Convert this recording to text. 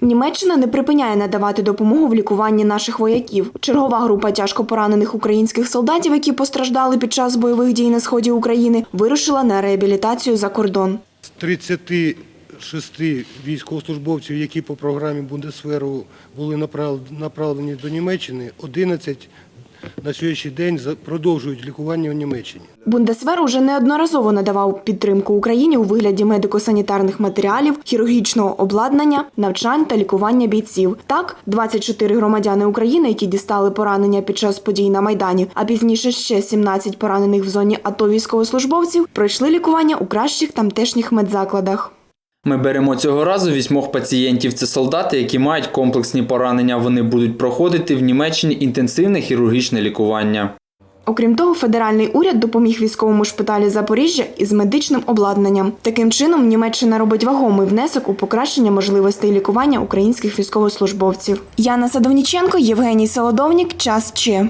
Німеччина не припиняє надавати допомогу в лікуванні наших вояків. Чергова група тяжко поранених українських солдатів, які постраждали під час бойових дій на сході України, вирушила на реабілітацію за кордон. З 36 військовослужбовців, які по програмі Бундесверу були направлені до Німеччини, 11 на сьогоднішній день продовжують лікування у Німеччині. Бундесвер уже неодноразово надавав підтримку Україні у вигляді медико-санітарних матеріалів, хірургічного обладнання, навчань та лікування бійців. Так, 24 громадяни України, які дістали поранення під час подій на майдані, а пізніше ще 17 поранених в зоні АТО військовослужбовців, пройшли лікування у кращих тамтешніх медзакладах. Ми беремо цього разу вісьмох пацієнтів. Це солдати, які мають комплексні поранення. Вони будуть проходити в Німеччині інтенсивне хірургічне лікування. Окрім того, федеральний уряд допоміг військовому шпиталі Запоріжжя із медичним обладнанням. Таким чином, Німеччина робить вагомий внесок у покращення можливостей лікування українських військовослужбовців. Яна Садовніченко, Євгеній Солодовнік. Час Че.